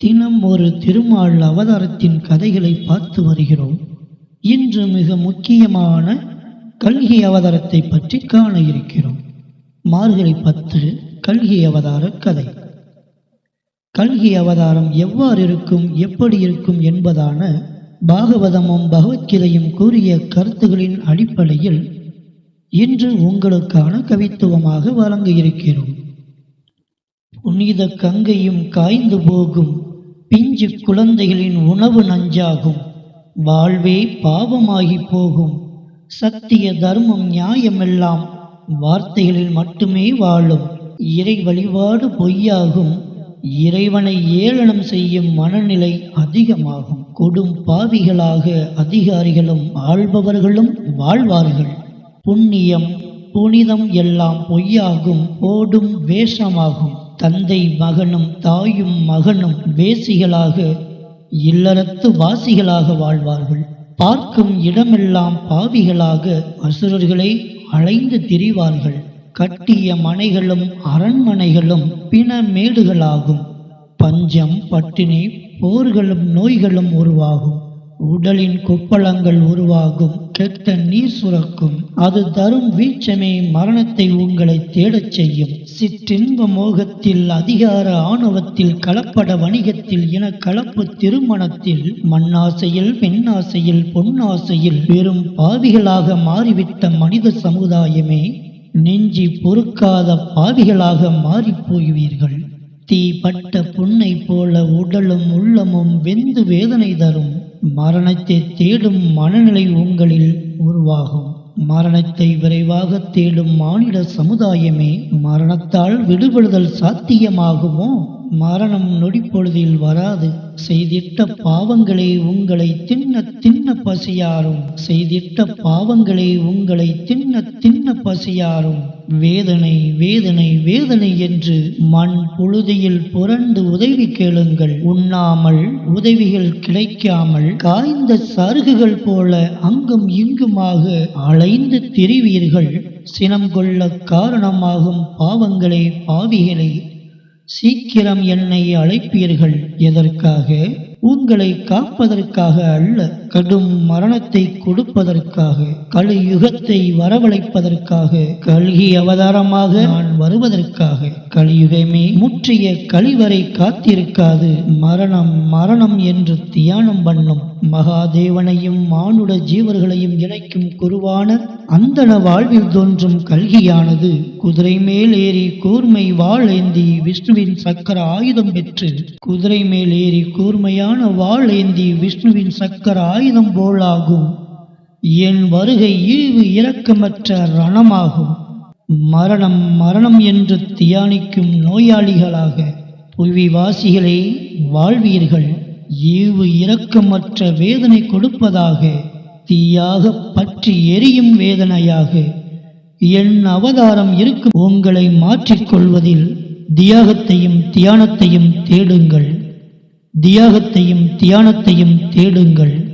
தினம் ஒரு திருமால் அவதாரத்தின் கதைகளை பார்த்து வருகிறோம். இன்று மிக முக்கியமான கல்கி அவதாரத்தை பற்றி காண இருக்கிறோம். மார்கழி பத்து கல்கி அவதார கதை. கல்கி அவதாரம் எவ்வாறு இருக்கும் எப்படி இருக்கும் என்பதான பாகவதமும் பகவத்கீதையும் கூறிய கருத்துகளின் அடிப்படையில் இன்று உங்களுக்கான கவித்துவமாக வழங்க இருக்கிறோம். புனித கங்கையும் காய்ந்து போகும் பிஞ்சு குழந்தைகளின் உணவு நஞ்சாகும். வாழ்வே பாவமாகி போகும். சத்திய தர்மம் நியாயமெல்லாம் வார்த்தைகளில் மட்டுமே வாழும். இறை வழிபாடு பொய்யாகும். இறைவனை ஏளனம் செய்யும் மனநிலை அதிகமாகும். கொடும் பாவிகளாக அதிகாரிகளும் ஆள்பவர்களும் வாழ்வார்கள். புண்ணியம் புனிதம் எல்லாம் பொய்யாகும். ஓடும் வேஷமாகும். தந்தை மகனும் தாயும் மகனும் வேசிகளாக இல்லறத்து வாசிகளாக வாழ்வார்கள். பார்க்கும் இடமெல்லாம் பாவிகளாக அசுரர்களை அலைந்து திரிவார்கள். கட்டிய மனைகளும் அரண்மனைகளும் பிணமேடுகளாகும் பஞ்சம் பட்டினி போர்களும் நோய்களும் உருவாகும். உடலின் கொப்பளங்கள் உருவாகும் கெட்ட நீர் சுரக்கும். அது தரும் வீச்சமே மரணத்தை உங்களை தேடச் செய்யும். சிற்றின்ப மோகத்தில் அதிகார ஆணவத்தில் கலப்பட வணிகத்தில் என கலப்பு திருமணத்தில் மண்ணாசையில் பெண்ணாசையில் பொன்னாசையில் வெறும் பாவிகளாக மாறிவிட்ட மனித சமுதாயமே நெஞ்சி பொறுக்காத பாவிகளாக மாறிப் போய்வீர்கள் தீ பட்ட புண்ணை போல உடலும் உள்ளமும் வெந்து வேதனை தரும். மரணத்தை தேடும் மனநிலை உங்களில் உருவாகும். மரணத்தை விரைவாக தேடும் மானிட சமுதாயமே மரணத்தால் விடுபடுதல் சாத்தியமாகுமோ? மரணம் நொடிப்பொழுதில் வராது. செய்திட்ட பாவங்களே உங்களை தின்ன தின்ன பசியாரும். செய்திட்ட பாவங்களே உங்களை தின்ன தின்ன பசியாரும். வேதனை வேதனை வேதனை என்று மண் புழுதியில் புரண்டு உதவி கேளுங்கள். உண்ணாமல் உதவிகள் கிடைக்காமல் காய்ந்த சருகுகள் போல அங்கும் இங்குமாக அலைந்து திரிவீர்கள். சினம் கொள்ள காரணமாகும் பாவங்களே பாவிகளை சீக்கிரம் என்னை அழைப்பீர்கள். எதற்காக? உங்களை காப்பதற்காக அல்ல கடும் மரணத்தை கொடுப்பதற்காக கலியுகத்தை வரவழைப்பதற்காக கல்கி அவதாரமாக நான் வருவதற்காக. கலியுகமே முற்றிய கழிவறை காத்திருக்காது. மரணம் மரணம் என்று தியானம் பண்ணும் மகாதேவனையும் மானுட ஜீவர்களையும் இணைக்கும் குருவான அந்தன வாழ்வில் தோன்றும் கல்கியானது குதிரை மேல் ஏறி கூர்மை வாழேந்தி ஏந்தி விஷ்ணுவின் சக்கர ஆயுதம் பெற்று குதிரை மேல் ஏறி கூர்மையான வாழேந்தி ஏந்தி விஷ்ணுவின் சக்கர ஆயுதம் போலாகும். என் வருகை ஈவு இரக்கமற்ற ரணமாகும். மரணம் மரணம் என்று தியானிக்கும் நோயாளிகளாக புவிவாசிகளே வாழ்வீர்கள். ஈவு இரக்கமற்ற வேதனை கொடுப்பதாக தீயாக பற்றி எரியும் வேதனையாக. என் அவதாரம் இருக்கும். உங்களை மாற்றிக்கொள்வதில் தியாகத்தையும் தியானத்தையும் தேடுங்கள். தியாகத்தையும் தியானத்தையும் தேடுங்கள்.